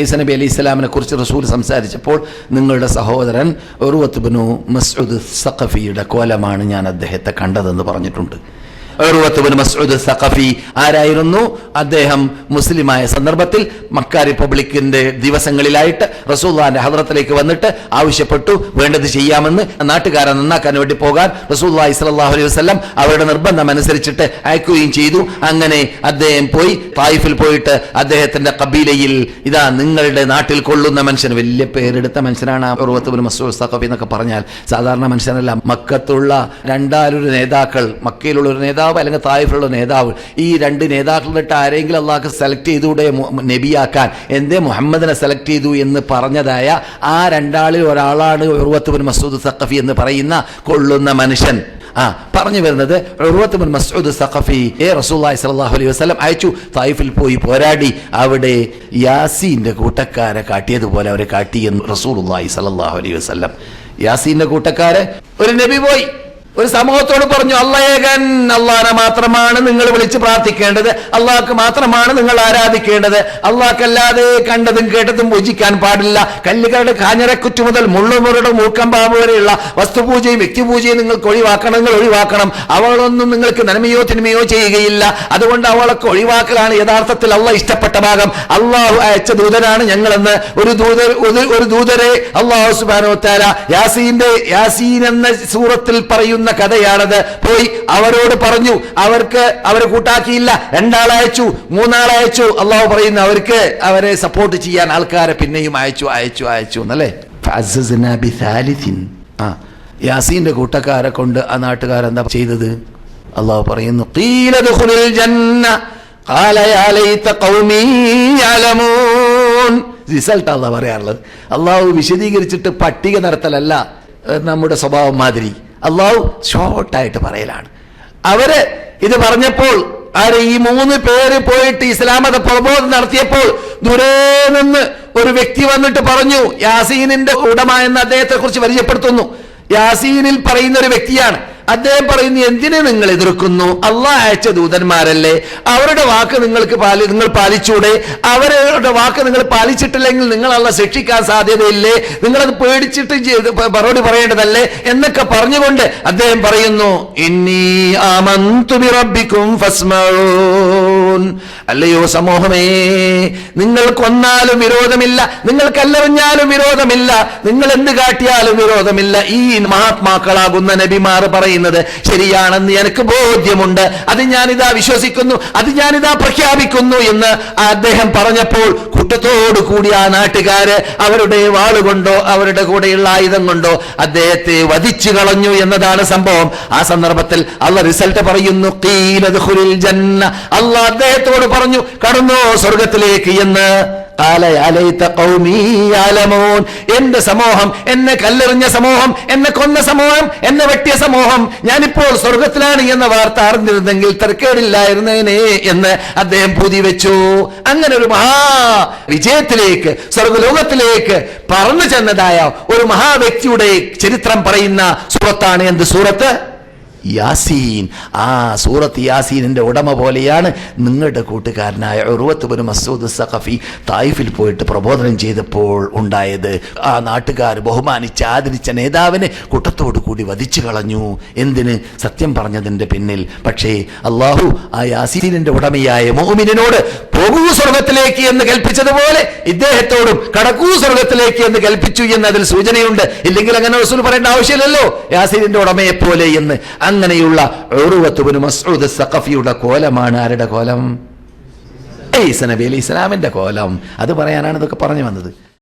ഈസ നബി അലൈഹി ഇസ്ലാമിനെ കുറിച്ച് റസൂൽ സംസാരിച്ചപ്പോൾ നിങ്ങളുടെ സഹോദരൻ ഉറുവത്തുബിനു മസ്ഊദ് സഖഫിയുടെ കോലമാണ് ഞാൻ അദ്ദേഹത്തെ കണ്ടതെന്ന് പറഞ്ഞിട്ടുണ്ട്. ഉറുവത്തുബിന് മസ്ഊദ് സഖഫി ആരായിരുന്നു? അദ്ദേഹം മുസ്ലിമായ സന്ദർഭത്തിൽ മക്ക റിപ്പബ്ലിക്കിന്റെ ദിവസങ്ങളിലായിട്ട് റസൂല്ലാന്റെ ഹദ്രത്തിലേക്ക് വന്നിട്ട് ആവശ്യപ്പെട്ടു വേണ്ടത് ചെയ്യാമെന്ന് നാട്ടുകാരെ നന്നാക്കാൻ വേണ്ടി പോകാൻ റസൂല്ലാഹി സ്വല്ലല്ലാഹു അലൈഹി വസല്ലം അവരുടെ നിർബന്ധം അനുസരിച്ചിട്ട് അയക്കുകയും ചെയ്തു. അങ്ങനെ അദ്ദേഹം പോയി തായിഫിൽ പോയിട്ട് അദ്ദേഹത്തിന്റെ കബീലയിൽ ഇതാ നിങ്ങളുടെ നാട്ടിൽ കൊള്ളുന്ന മനുഷ്യൻ വലിയ പേരെടുത്ത മനുഷ്യനാണ് സഖഫി എന്നൊക്കെ പറഞ്ഞാൽ സാധാരണ മനുഷ്യനല്ല മക്കത്തുള്ള രണ്ടാലൊരു നേതാക്കൾ മക്കയിലുള്ള ഒരു നേതാവ് അല്ലെങ്കിൽ തായിഫിലുള്ള നേതാവ് ഈ രണ്ട് നേതാക്കളിട്ട് ആരെങ്കിലും അള്ളാഹ് സെലക്ട് ചെയ്തുകൂടെ മു- നബിയാക്കാൻ. എന്തേ മുഹമ്മദിനെ സെലക്ട് ചെയ്തു എന്ന് പറഞ്ഞതായ ആ രണ്ടാളിൽ ഒരാളാണ് ഉറുവത്തുബിൻ മസൂദ് സഖഫി എന്ന് പറയുന്ന കൊള്ളുന്ന മനുഷ്യൻ. ആ പറഞ്ഞു വരുന്നത് ഉറുവത്ത് ബിൻ മസ്ഊദ് സഖഫി. എ റസൂലുള്ളാഹി സ്വല്ലല്ലാഹു അലൈഹി വസ്ലം അയച്ചു. തായിഫിൽ പോയി പോരാടി. അവിടെ യാസീന്റെ കൂട്ടക്കാരെ കാട്ടിയതുപോലെ അവരെ കാട്ടി എന്ന് റസൂലുള്ളാഹി സ്വല്ലല്ലാഹു അലൈഹി വസല്ലം. യാസീന്റെ കൂട്ടക്കാരെ ഒരു നബി പോയി. ഒരു സമൂഹത്തോട് പറഞ്ഞു അള്ളയേകൻ അള്ളാനെ മാത്രമാണ് നിങ്ങൾ വിളിച്ച് പ്രാർത്ഥിക്കേണ്ടത്. അള്ളാഹ്ക്ക് മാത്രമാണ് നിങ്ങൾ ആരാധിക്കേണ്ടത്. അള്ളാഹ്ക്കല്ലാതെ കണ്ടതും കേട്ടതും പൂജിക്കാൻ പാടില്ല. കല്ലുകളുടെ കാഞ്ഞരക്കുറ്റു മുതൽ മുള്ളുമുറുടെ മൂക്കമ്പാമ്പ് വരെയുള്ള വസ്തുപൂജയും വ്യക്തിപൂജയും നിങ്ങൾക്ക് ഒഴിവാക്കണം. നിങ്ങൾ ഒഴിവാക്കണം. അവളൊന്നും നിങ്ങൾക്ക് നന്മയോ തിന്മയോ ചെയ്യുകയില്ല. അതുകൊണ്ട് അവളൊക്കെ ഒഴിവാക്കലാണ് യഥാർത്ഥത്തിൽ അള്ള ഇഷ്ടപ്പെട്ട ഭാഗം. അള്ളാഹു അയച്ച ദൂതനാണ് ഞങ്ങളെന്ന്. ഒരു ദൂതർ ഒരു ദൂതരെ അള്ളാഹു സുബാനോ താര യാസീന്റെ യാസീൻ എന്ന സൂറത്തിൽ പറയുന്ന. കഥയാണത്. പോയി അവരോട് പറഞ്ഞു അവർക്ക് അവരെ കൂട്ടാക്കിയില്ല. രണ്ടാളയച്ചു മൂന്നാളയച്ചു അള്ളാഹു പറയുന്നു അവർക്ക് അവരെ സപ്പോർട്ട് ചെയ്യാൻ ആൾക്കാരെ പിന്നെയും അയച്ചു അയച്ചു അയച്ചു എന്നല്ലേ. ആ യാസീന്റെ കൂട്ടക്കാരെ കൊണ്ട് ആ നാട്ടുകാരെന്താ ചെയ്തത്? അള്ളാഹു പറയുന്നു. റിസൾട്ട് അള്ളാഹ് പറയാറുള്ളത്. അള്ളാഹു വിശദീകരിച്ചിട്ട് പട്ടിക നടത്തലല്ല നമ്മുടെ സ്വഭാവം മാതിരി. അള്ളാഹു ഷോർട്ടായിട്ട് പറയലാണ്. അവർ ഇത് പറഞ്ഞപ്പോൾ ആര് ഈ മൂന്ന് പേര് പോയിട്ട് ഇസ്ലാമത പ്രബോധനം നടത്തിയപ്പോൾ ദൂരെ നിന്ന് ഒരു വ്യക്തി വന്നിട്ട് പറഞ്ഞു യാസീനിന്റെ ഉടമ എന്ന് അദ്ദേഹത്തെ കുറിച്ച് പരിചയപ്പെടുത്തുന്നു. യാസീനിൽ പറയുന്ന ഒരു വ്യക്തിയാണ്. അദ്ദേഹം പറയുന്നു എന്തിനെ നിങ്ങൾ എതിർക്കുന്നു? അള്ളാഹ് അയച്ച ദൂതന്മാരല്ലേ? അവരുടെ വാക്ക് നിങ്ങൾക്ക് പാലി നിങ്ങൾ പാലിച്ചൂടെ? അവരുടെ വാക്ക് നിങ്ങൾ പാലിച്ചിട്ടില്ലെങ്കിൽ നിങ്ങൾ അള്ള ശിക്ഷിക്കാൻ സാധ്യതയില്ലേ? നിങ്ങളത് പേടിച്ചിട്ട് മറുപടി പറയേണ്ടതല്ലേ? എന്നൊക്കെ പറഞ്ഞുകൊണ്ട് അദ്ദേഹം പറയുന്നു ഇന്നീ ആമന്തു ഫസ്മഊൻ അല്ലയോ സമൂഹമേ നിങ്ങൾ കൊന്നാലും വിരോധമില്ല നിങ്ങൾ കല്ലെറിഞ്ഞാലും വിരോധമില്ല നിങ്ങൾ എന്ത് കാട്ടിയാലും വിരോധമില്ല. ഈ മഹാത്മാക്കളാകുന്ന നബിമാർ പറയുന്നത് ശരിയാണെന്ന് എനിക്ക് ബോധ്യമുണ്ട്. അത് ഞാനിതാ വിശ്വസിക്കുന്നു അത് ഞാനിതാ പ്രഖ്യാപിക്കുന്നു എന്ന് അദ്ദേഹം പറഞ്ഞപ്പോൾ കൂട്ടത്തോടു കൂടി ആ നാട്ടുകാര് അവരുടെ വാളുകൊണ്ടോ അവരുടെ കൂടെയുള്ള ആയുധം കൊണ്ടോ അദ്ദേഹത്തെ വധിച്ചു കളഞ്ഞു എന്നതാണ് സംഭവം. ആ സന്ദർഭത്തിൽ അള്ള റിസൾട്ട് പറയുന്നു "ഖീല ദുഖുലിൽ ജന്ന അള്ള അദ്ദേഹത്തോട് പറഞ്ഞു കടന്നോ സ്വർഗത്തിലേക്ക് എന്ന്. എന്റെ സമൂഹം എന്നെ കല്ലെറിഞ്ഞ സമൂഹം എന്നെ കൊന്ന സമൂഹം എന്നെ വെട്ടിയ സമൂഹം ഞാനിപ്പോൾ സ്വർഗത്തിലാണ് എന്ന വാർത്ത അറിഞ്ഞിരുന്നെങ്കിൽ തർക്കേടില്ലായിരുന്നേനെ എന്ന് അദ്ദേഹം പൂതി വെച്ചു. അങ്ങനെ ഒരു മഹാ വിജയത്തിലേക്ക് സ്വർഗലോകത്തിലേക്ക് പറന്നു ചെന്നതായ ഒരു മഹാവ്യക്തിയുടെ ചരിത്രം പറയുന്ന സൂറത്താണ് എന്ത് സൂറത്ത്? യാസീൻ. ആ സൂറത്ത് യാസീനിന്റെ ഉടമ പോലെയാണ് നിങ്ങളുടെ കൂട്ടുകാരനായ ഉറുവത്ത് ബിൻ മസൂദ് സഖഫി തായിഫിൽ പോയിട്ട് പ്രബോധനം ചെയ്തപ്പോൾ ഉണ്ടായത്. ആ നാട്ടുകാർ ബഹുമാനിച്ച് ആദരിച്ച നേതാവിനെ കൂട്ടത്തോടു കൂടി വധിച്ചു കളഞ്ഞു. എന്തിന്? സത്യം പറഞ്ഞതിന്റെ പിന്നിൽ. പക്ഷേ അള്ളാഹു ആ യാസീനിന്റെ ഉടമയായ മോമിനോട് പോകൂ സ്വർഗത്തിലേക്ക് എന്ന് കൽപ്പിച്ചതുപോലെ ഇദ്ദേഹത്തോടും കടക്കൂ സ്വർഗത്തിലേക്ക് എന്ന് കൽപ്പിച്ചു എന്ന് അതിൽ സൂചനയുണ്ട്. ഇല്ലെങ്കിൽ അങ്ങനെ റസൂൽ പറയേണ്ട ആവശ്യമില്ലല്ലോ. യാസീദിന്റെ ഉടമയെ പോലെ എന്ന്. അങ്ങനെയുള്ള സഖഫിയുടെ കോലമാണ് ആരുടെ കോലം? ഈസ നബി അലി ഇസ്ലാമിന്റെ കോലം. അത് പറയാനാണ് ഇതൊക്കെ പറഞ്ഞു വന്നത്.